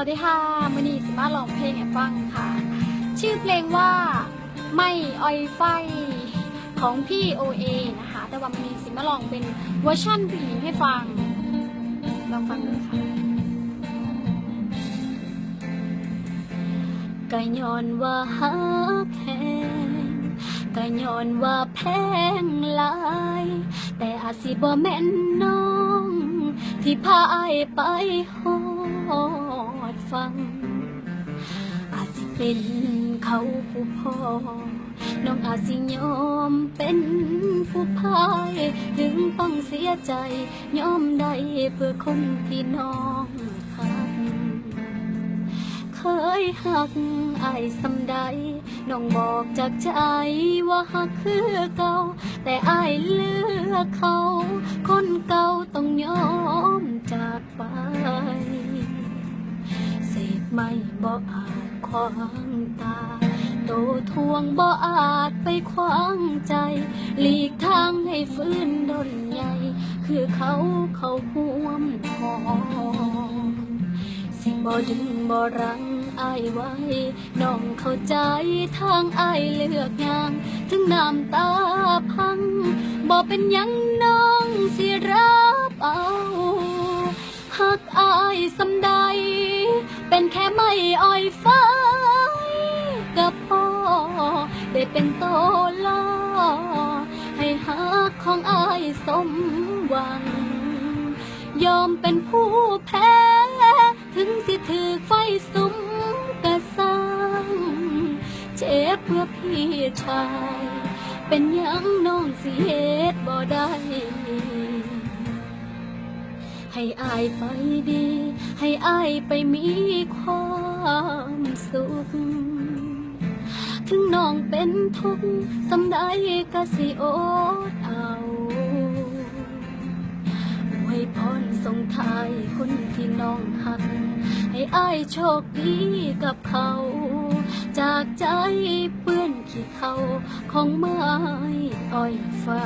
วัสดีค่ะมินีสิมาลองเพลงให้ฟังค่ะ ชื่อเพลงว่าไม่ออยไฟของพี่โอเอนะคะ แต่ว่ามินีสิมาลองเป็นเวอร์ชั่นผู้หญิงให้ฟัง ลองฟังดูค่ะก็ย้อนว่าฮักแพงก็ย้อนว่าแพงหลาย แต่อาจสิบ่แม่นน้อง ที่พาอไปฮอด ฟัง อาจสิเป็นเขาผู้พ่อ น้องอาจสิยอมเป็นผู้พ่ายถึงต้องเสียใจ ยอมได้เพื่อคนที่น้องหัก เคยหักอายสำใด น้องบอกจากใจว่าหักคือเก่า แต่อายเลือกเขา คนเก่าต้องยอมจากไป ไม่บ่อาจขวางตา โตทวงบ่อาจไปขวางใจ หลีกทางให้ฟื้นดนใหญ่ คือเขาเขาห่วมหอมสิบ่ดึงบ่รังอายไว้ น้องเข้าใจทางอายเลือกงางถึงน้ำตาพังบ่เป็นยังน้องสิรับเอาหักอายสำใด เป็นแค่ไม่อ้อยฟ้ากับพ่อ ได้เป็นโตล่อให้หักของอายสมหวัง ยอมเป็นผู้แพ้ ถึงสิถือไฟสุมกระสังเจ็บเพื่อพี่ชาย เป็นยังน้องสิเหตุบ่ได้ ให้อายไปดี ให้อายไปมีความสุข ถึงน้องเป็นทุกข์สำได้ก็สิอดเอาอวยพรส่งทายคนที่น้องหัก ให้อายโชคดีกับเขา จากใจเปื้อนขี้เขาของไม้อ้อยฟ้า